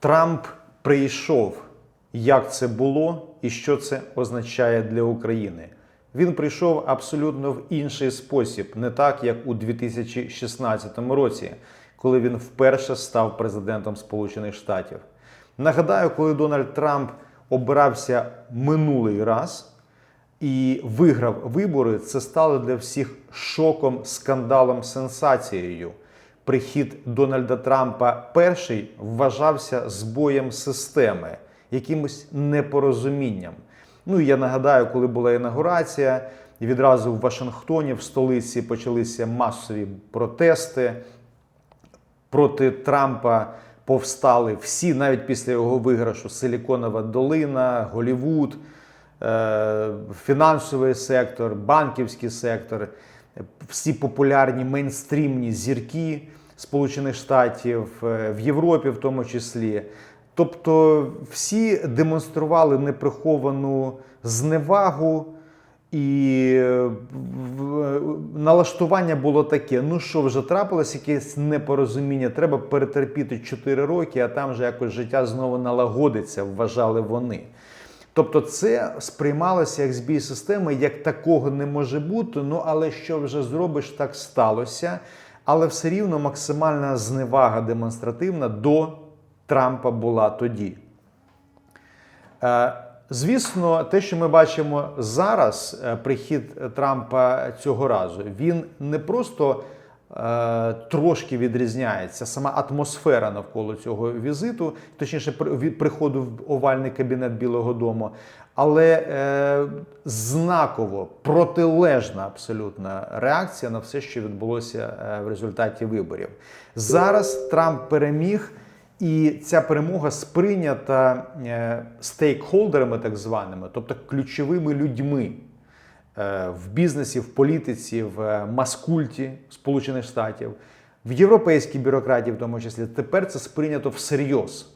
Трамп прийшов. Як це було і що це означає для України? Він прийшов абсолютно в інший спосіб, не так як у 2016 році, коли він вперше став президентом Сполучених Штатів. Нагадаю, коли Дональд Трамп обирався минулий раз і виграв вибори, це стало для всіх шоком, скандалом, сенсацією. Прихід Дональда Трампа перший вважався збоєм системи, якимось непорозумінням. Ну і я нагадаю, коли була інаугурація, відразу в Вашингтоні, в столиці, почалися масові протести проти Трампа. Повстали всі, навіть після його виграшу: Силіконова долина, Голівуд, е, фінансовий сектор, банківський сектор, всі популярні мейнстрімні зірки Сполучених Штатів, е, в Європі, в тому числі. Тобто всі демонстрували неприховану зневагу, і е, налаштування було таке: ну що, вже трапилось якесь непорозуміння, треба перетерпіти 4 роки, а там вже якось життя знову налагодиться, вважали вони. Тобто це сприймалося як збій системи, як такого не може бути. Ну але що вже зробиш, так сталося. Але все рівно максимальна зневага демонстративна до Трампа була тоді. Е, Звісно, те, що ми бачимо зараз, е, прихід Трампа цього разу, він не просто трошки відрізняється, сама атмосфера навколо цього візиту, точніше, від приходу в овальний кабінет Білого Дому, але е, знаково протилежна абсолютна реакція на все, що відбулося е, в результаті виборів. Зараз Трамп переміг. І ця перемога сприйнята е, стейкхолдерами, так званими, тобто ключовими людьми е, в бізнесі, в політиці, в е, маскульті Сполучених Штатів, в європейській бюрократії, в тому числі. Тепер це сприйнято всерйоз.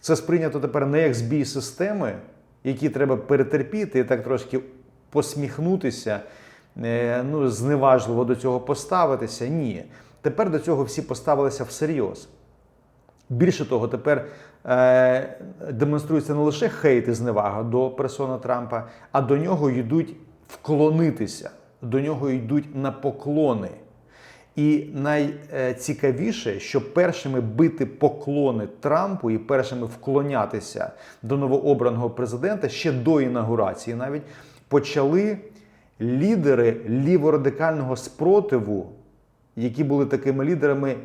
Це сприйнято тепер не як збій системи, які треба перетерпіти і так трошки посміхнутися, е, ну, зневажливо до цього поставитися. Ні. Тепер до цього всі поставилися всерйоз. Більше того, тепер е, демонструється не лише хейт і зневага до персони Трампа, а до нього йдуть вклонитися, до нього йдуть на поклони. І найцікавіше, що першими бити поклони Трампу і першими вклонятися до новообраного президента ще до інаугурації навіть почали лідери ліворадикального спротиву, які були такими лідерами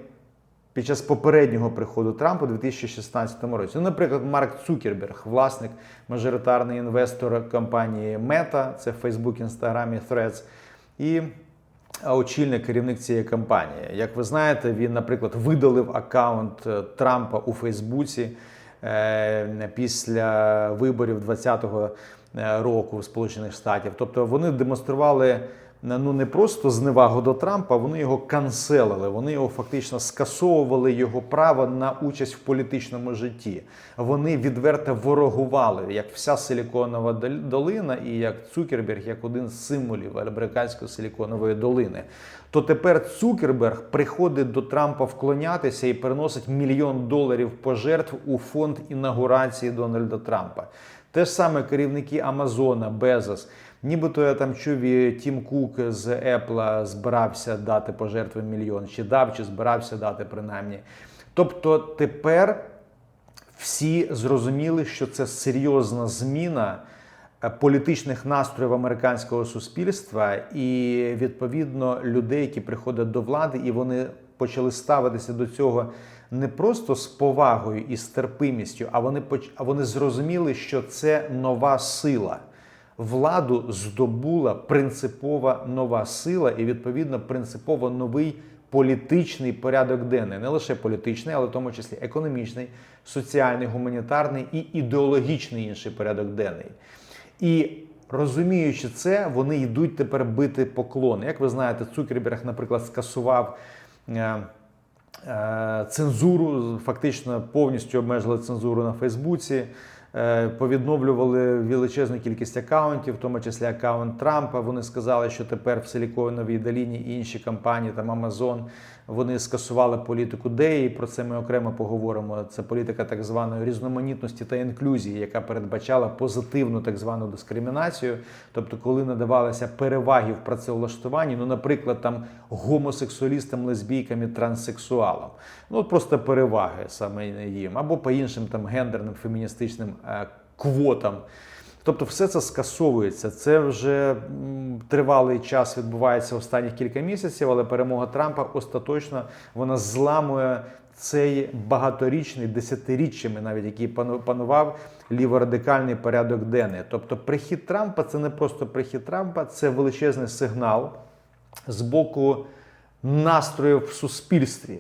під час попереднього приходу Трампа у 2016 році. Ну, наприклад, Марк Цукерберг, власник, мажоритарний інвестор компанії Meta, це Facebook, Instagram і Threads, і очільник керівник цієї компанії. Як ви знаєте, він, наприклад, видалив аккаунт е, Трампа у Фейсбуці е, після виборів 2020 року в Сполучених Штатів. Тобто вони демонстрували ну не просто зневагу до Трампа, вони його канцелили, вони його фактично скасовували його право на участь в політичному житті. Вони відверто ворогували, як вся Силіконова дол- долина, і як Цукерберг, як один з символів американської силіконової долини. То тепер Цукерберг приходить до Трампа вклонятися і переносить мільйон доларів пожертв у фонд інаугурації Дональда Трампа. Те ж саме керівники Амазона, Безос. Нібито я там чув, Тім Кук з Apple збирався дати пожертви мільйон, чи дав, чи збирався дати принаймні. Тобто тепер всі зрозуміли, що це серйозна зміна е, політичних настроїв американського суспільства і відповідно людей, які приходять до влади, і вони почали ставитися до цього не просто з повагою і з терпимістю, а вони а вони зрозуміли, що це нова сила. Владу здобула принципова нова сила і відповідно принципово новий політичний порядок денний, не лише політичний, але в тому числі економічний, соціальний, гуманітарний і ідеологічний інший порядок денний. І розуміючи це, вони йдуть тепер бити поклони. Як ви знаєте, Цукерберг, наприклад, скасував. е, е, Цензуру фактично повністю обмежили цензуру на Фейсбуці. Е, повідновлювали величезну кількість акаунтів, в тому числі акаунт Трампа. Вони сказали, що тепер в Силіконовій доліні інші компанії, там Amazon, вони скасували політику ДЕї. Про це ми окремо поговоримо. Це політика так званої різноманітності та інклюзії, яка передбачала позитивну так звану дискримінацію. Тобто, коли надавалися переваги в працевлаштуванні, ну, наприклад, там гомосексуалістам, лесбійкам і транссексуалам. Ну, просто переваги саме їм, або по іншим там гендерним феміністичним е, квотам. Тобто, все це скасовується. Це вже тривалий час відбувається останніх кілька місяців, але перемога Трампа остаточно вона зламує цей багаторічний, десятиріччями, навіть який пану- панував ліворадикальний порядок денний. Тобто, прихід Трампа це не просто прихід Трампа, це величезний сигнал з боку настроїв в суспільстві.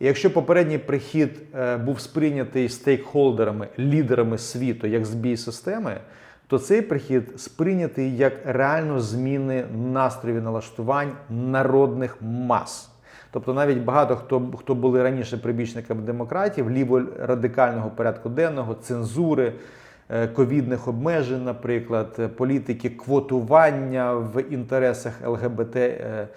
Якщо попередній прихід е, був сприйнятий стейкхолдерами, лідерами світу як збій системи, то цей прихід сприйнятий як реально зміни настроїв налаштувань народних мас. Тобто навіть багато хто, хто були раніше прибічниками демократів, ліворадикального порядку денного, цензури, ковідних обмежень, наприклад, е, політики квотування в інтересах ЛГБТ е,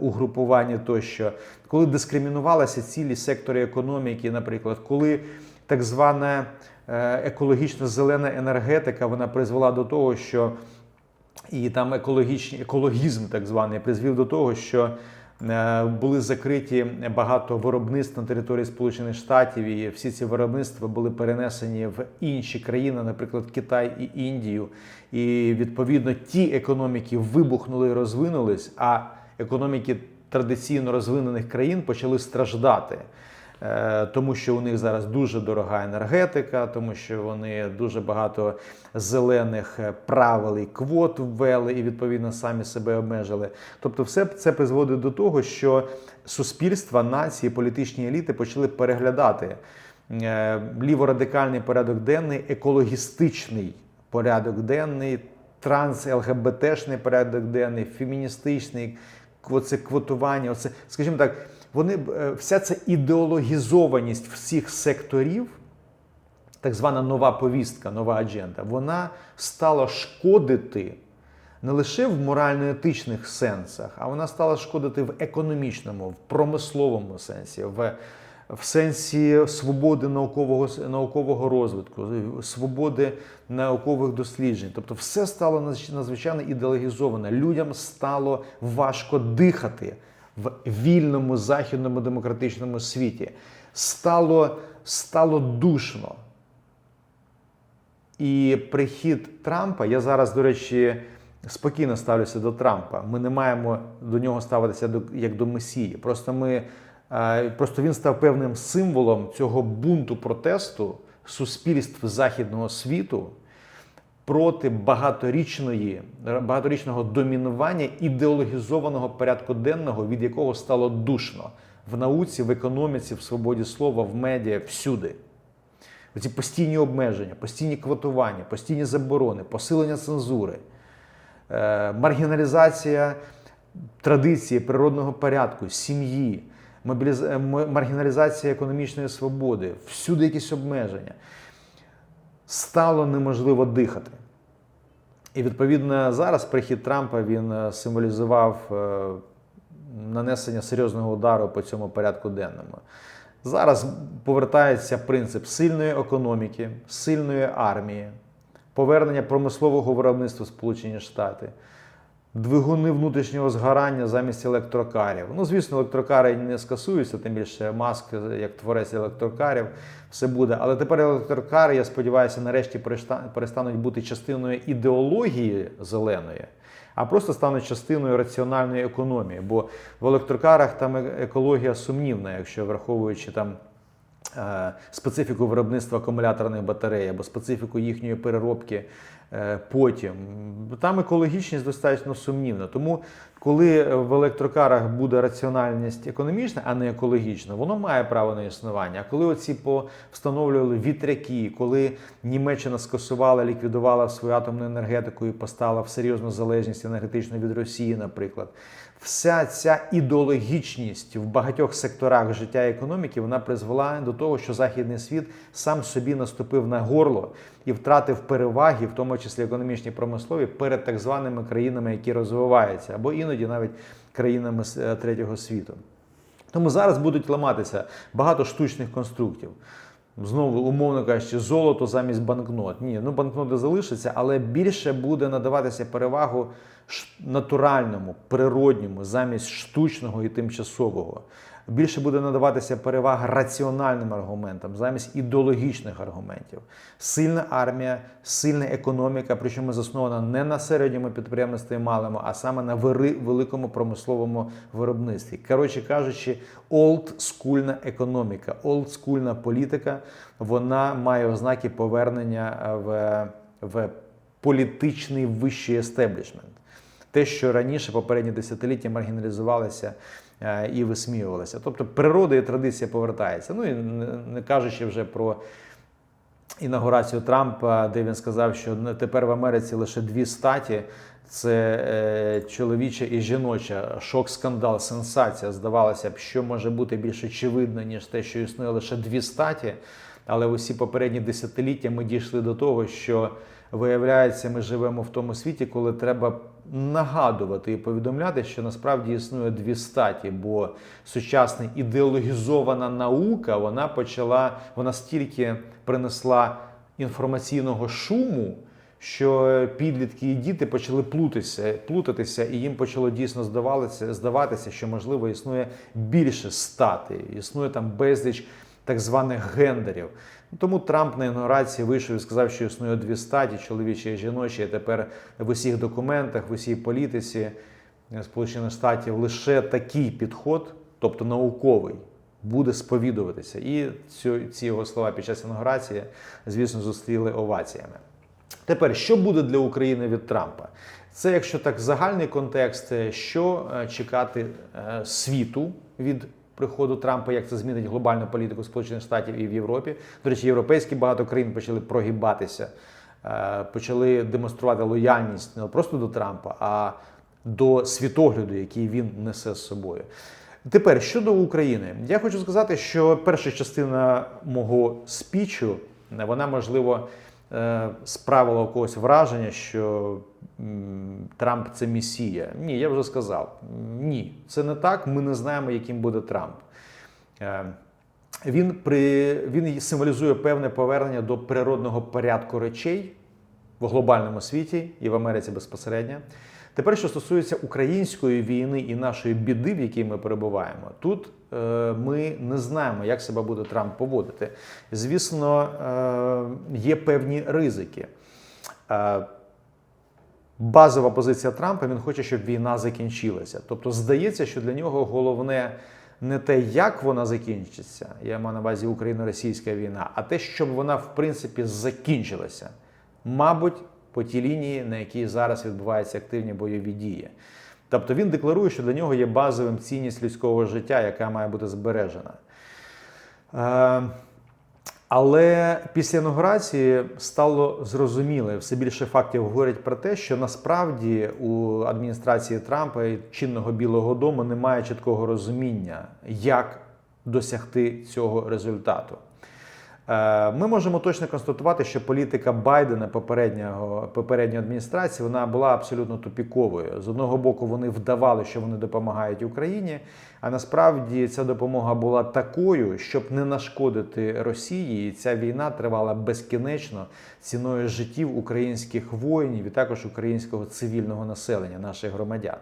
угрупування тощо, коли дискримінувалися цілі сектори економіки, наприклад, коли так звана е, екологічно зелена енергетика вона призвела до того, що і там екологічні екологізм, так званий, призвів до того, що е, були закриті багато виробництв на території Сполучених Штатів, і всі ці виробництва були перенесені в інші країни, наприклад, Китай і Індію. І відповідно ті економіки вибухнули і розвинулись, а економіки традиційно розвинених країн почали страждати. Е, Тому що у них зараз дуже дорога енергетика, тому що вони дуже багато зелених е, правил і квот ввели і відповідно самі себе обмежили. Тобто, все це призводить до того, що суспільства, нації, політичні еліти почали переглядати е, ліворадикальний порядок денний, екологістичний порядок денний, транс-ЛГБТшний порядок денний, феміністичний, оце квотування, оце, скажімо так, вони е, вся ця ідеологізованість всіх секторів, так звана нова повістка, нова адженда, вона стала шкодити не лише в морально-етичних сенсах, а вона стала шкодити в економічному, в промисловому сенсі, в, в сенсі свободи наукового, наукового розвитку, свободи наукових досліджень. Тобто все стало надзвичайно ідеологізоване. Людям стало важко дихати в вільному західному демократичному світі. Стало, стало душно. І прихід Трампа, я зараз, до речі, спокійно ставлюся до Трампа. Ми не маємо до нього ставитися як до Месії. Просто, ми, просто він став певним символом цього бунту протесту суспільств західного світу проти багаторічної, багаторічного домінування ідеологізованого порядку денного, від якого стало душно в науці, в економіці, в свободі слова, в медіа, всюди. Ці постійні обмеження, постійні квотування, постійні заборони, посилення цензури, е, маргіналізація традиції, природного порядку, сім'ї, мобіліз... е, маргіналізація економічної свободи, всюди якісь обмеження. Стало неможливо дихати. І відповідно зараз прихід Трампа він е, символізував е, нанесення серйозного удару по цьому порядку денному. Зараз повертається принцип сильної економіки, сильної армії, повернення промислового виробництва Сполучені Штати, двигуни внутрішнього згорання замість електрокарів. Ну, звісно, електрокари не скасуються, тим більше маск, як творець електрокарів, все буде. Але тепер електрокари, я сподіваюся, нарешті перестануть бути частиною ідеології зеленої. А просто стануть частиною раціональної економії. Бо в електрокарах там е- екологія сумнівна, якщо враховуючи там е, специфіку виробництва акумуляторних батарей або специфіку їхньої переробки потім. Там екологічність достатньо сумнівна. Тому Коли в електрокарах буде раціональність економічна, а не екологічна, воно має право на існування. А коли оці встановлювали вітряки, коли Німеччина скасувала, ліквідувала свою атомну енергетику і постала в серйозну залежність енергетичну від Росії, наприклад, вся ця ідеологічність в багатьох секторах життя економіки вона призвела до того, що західний світ сам собі наступив на горло і втратив переваги, в тому числі економічні промислові, перед так званими країнами, які розвиваються, або іноді навіть країнами е, третього світу. Тому зараз будуть ламатися багато штучних конструктів. Знову, умовно кажучи, золото замість банкнот. Ні, ну банкноти залишаться, але більше буде надаватися перевагу натуральному, природньому, замість штучного і тимчасового. Більше буде надаватися перевага раціональним аргументам замість ідеологічних аргументів. Сильна армія, сильна економіка, причому заснована не на середньому підприємництві малому, а саме на великому промисловому виробництві. Коротше кажучи, олдскульна економіка, олдскульна політика, вона має ознаки повернення в, в політичний вищий естеблішмент. Те, що раніше попередні десятиліття маргіналізувалися Е, і висміювалися. Тобто природа і традиція повертається. Ну і не кажучи вже про інаугурацію Трампа, де він сказав, що тепер в Америці лише дві статі. Це е, чоловіча і жіноча шок, скандал, сенсація. Здавалося б, що може бути більш очевидно, ніж те, що існує лише дві статі. Але усі попередні десятиліття ми дійшли до того, що виявляється, ми живемо в тому світі, коли треба нагадувати і повідомляти, що насправді існує дві статі, бо сучасна ідеологізована наука вона почала, вона стільки принесла інформаційного шуму. Що підлітки і діти почали плутатися, плутатися, і їм почало дійсно здаватися, здаватися, що можливо існує більше стати, існує там безліч так званих гендерів. Тому Трамп на інаугурації вийшов і сказав, що існує дві статі чоловічі і жіночі. І тепер в усіх документах, в усій політиці Сполучених Штатів лише такий підход, тобто науковий, буде сповідуватися. І ці його слова під час інаугурації, звісно, зустріли оваціями. Тепер, що буде для України від Трампа? Це, якщо так загальний контекст, що е, чекати е, світу від приходу Трампа, як це змінить глобальну політику Сполучених Штатів і в Європі. До речі, європейські багато країн почали прогибатися, е, почали демонструвати лояльність не просто до Трампа, а до світогляду, який він несе з собою. Тепер щодо України, я хочу сказати, що перша частина мого спічу, вона можливо. Е, справило когось враження, що Трамп це місія. Ні, я вже сказав. Ні, це не так. Ми не знаємо, яким буде Трамп. Е, він при, він символізує певне повернення до природного порядку речей в глобальному світі і в Америці безпосередньо. Тепер, що стосується української війни і нашої біди, в якій ми перебуваємо, тут е, ми не знаємо, як себе буде Трамп поводити. Звісно, е, є певні ризики. Е, базова позиція Трампа він хоче, щоб війна закінчилася. Тобто, здається, що для нього головне. Не те, як вона закінчиться, я маю на увазі Україно-російська війна, а те, щоб вона в принципі закінчилася. Мабуть, по тій лінії, на якій зараз відбуваються активні бойові дії. Тобто він декларує, що для нього є базовим цінність людського життя, яка має бути збережена. Е, але після інаугурації стало зрозуміло, все більше фактів говорять про те, що насправді у адміністрації Трампа і чинного Білого Дому немає чіткого розуміння, як досягти цього результату. Е, ми можемо точно констатувати, що політика Байдена попереднього попередньої адміністрації вона була абсолютно тупіковою. З одного боку, вони вдавали, що вони допомагають Україні, а насправді ця допомога була такою, щоб не нашкодити Росії. І ця війна тривала безкінечно ціною життів українських воїнів і також українського цивільного населення, наших громадян.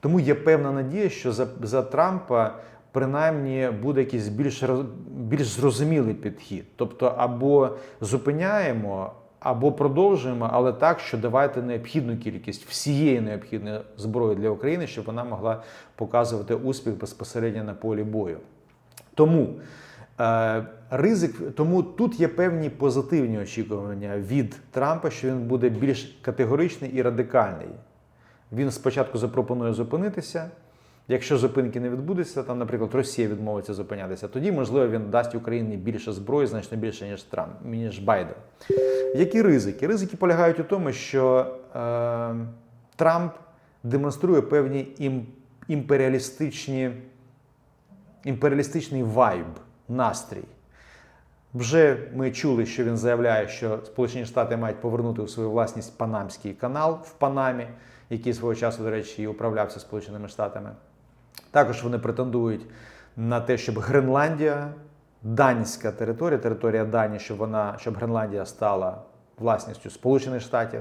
Тому є певна надія, що за, за Трампа принаймні буде якийсь більш більш зрозумілий підхід. Тобто, або зупиняємо, або продовжуємо, але так, що давайте необхідну кількість всієї необхідної зброї для України, щоб вона могла показувати успіх безпосередньо на полі бою. Тому е, ризик, тому тут є певні позитивні очікування від Трампа, що він буде більш категоричний і радикальний Він спочатку запропонує зупинитися. Якщо зупинки не відбудеться, там, наприклад, Росія відмовиться зупинятися, тоді, можливо, він дасть Україні більше зброї, значно більше, ніж Трамп, ніж Байден. Які ризики? Ризики полягають у тому, що е, Трамп демонструє певні ім, імперіалістичні, імперіалістичний вайб, настрій. Вже ми чули, що він заявляє, що Сполучені Штати мають повернути у свою власність Панамський канал в Панамі, який свого часу, до речі, і управлявся Сполученими Штатами. Також вони претендують на те, щоб Гренландія, данська територія, територія Данії, щоб вона, щоб Гренландія стала власністю Сполучених Штатів.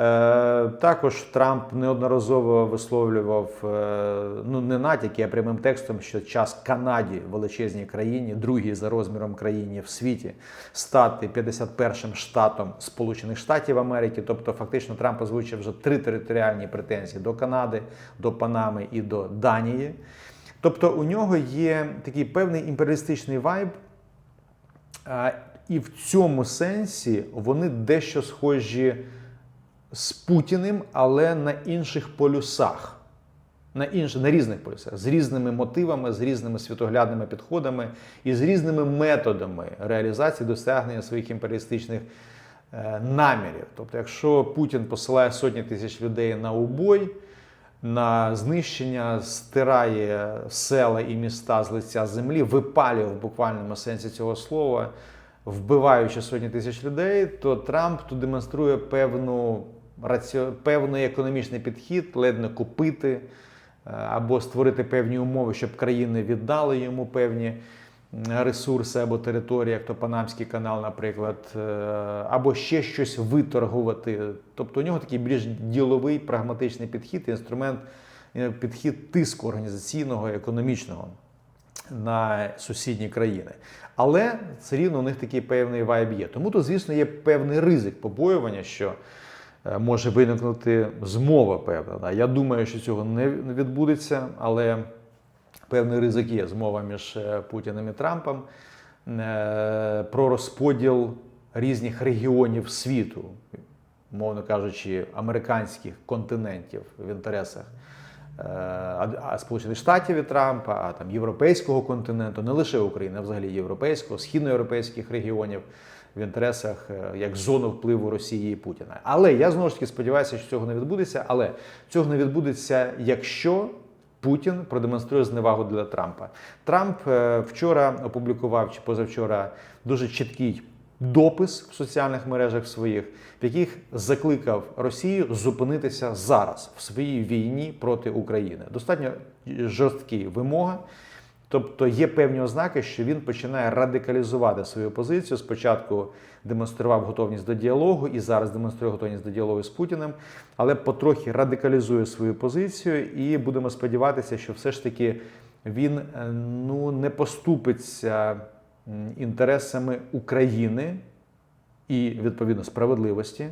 Е, Також Трамп неодноразово висловлював е, ну не натяки, а прямим текстом, що час Канаді, величезній країні, другій за розміром країні в світі, стати 51-м штатом Сполучених Штатів Америки. Тобто, фактично, Трамп озвучив вже три територіальні претензії до Канади, до Панами і до Данії. Тобто, у нього є такий певний імперіалістичний вайб. І в цьому сенсі вони дещо схожі з Путіним, але на інших полюсах. На інш... на різних полюсах, з різними мотивами, з різними світоглядними підходами і з різними методами реалізації досягнення своїх імперіалістичних е, намірів. Тобто, якщо Путін посилає сотні тисяч людей на убой, на знищення, стирає села і міста з лиця землі, випалює в буквальному сенсі цього слова, вбиваючи сотні тисяч людей, то Трамп тут демонструє певну раціо... певний економічний підхід, ледь не купити е, або створити певні умови, щоб країни віддали йому певні ресурси або території, як то Панамський канал, наприклад, е, або ще щось виторгувати. Тобто у нього такий більш діловий, прагматичний підхід, інструмент, е, підхід тиску організаційного, економічного на сусідні країни. Але все рівно у них такий певний вайб є. Тому тут, звісно, є певний ризик побоювання, що може виникнути змова певна. Я думаю, що цього не відбудеться, але певний ризик є змова між е, Путіним і Трампом е, про розподіл різних регіонів світу, мовно кажучи, американських континентів в інтересах. е, Сполучених Штатів і Трампа, а там європейського континенту, не лише України, а взагалі європейського, східноєвропейських регіонів в інтересах е, як зону впливу Росії і Путіна. Але я знову ж таки сподіваюся, що цього не відбудеться. Але цього не відбудеться, якщо Путін продемонструє зневагу для Трампа. Трамп е, вчора опублікував чи позавчора дуже чіткий допис в соціальних мережах своїх, в яких закликав Росію зупинитися зараз в своїй війні проти України. Достатньо жорсткі вимоги. Тобто є певні ознаки, що він починає радикалізувати свою позицію. Спочатку демонстрував готовність до діалогу і зараз демонструє готовність до діалогу з Путіним, але потрохи радикалізує свою позицію, і будемо сподіватися, що все ж таки він е, ну не поступиться інтересами України і відповідно справедливості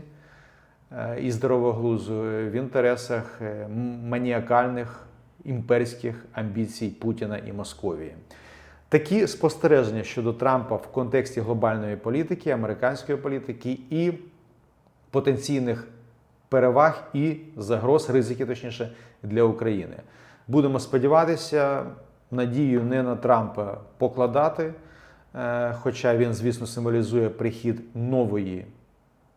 е, і здорового глузу в інтересах е, маніакальних імперських амбіцій Путіна і Московії. Такі спостереження щодо Трампа в контексті глобальної політики, американської політики і потенційних переваг і загроз, ризиків, точніше, для України. Будемо сподіватися, надію не на Трампа покладати, е, хоча він, звісно, символізує прихід нової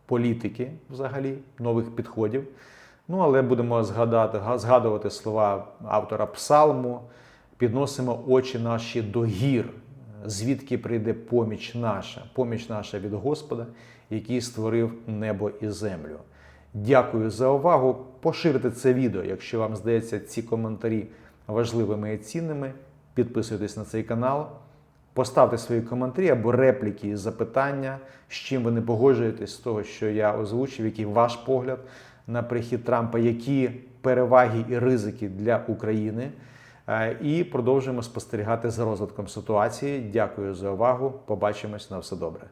політики, взагалі, нових підходів. Ну, але будемо згадати, згадувати слова автора Псалму, підносимо очі наші до гір, звідки прийде поміч наша, поміч наша від Господа, який створив небо і землю. Дякую за увагу. Поширте це відео, якщо вам здається ці коментарі важливими і цінними. Підписуйтесь на цей канал. Поставте свої коментарі або репліки і запитання, з чим ви не погоджуєтесь з того, що я озвучив, який ваш погляд на прихід Трампа, які переваги і ризики для України. Е, І продовжуємо спостерігати за розвитком ситуації. Дякую за увагу. Побачимось на все добре.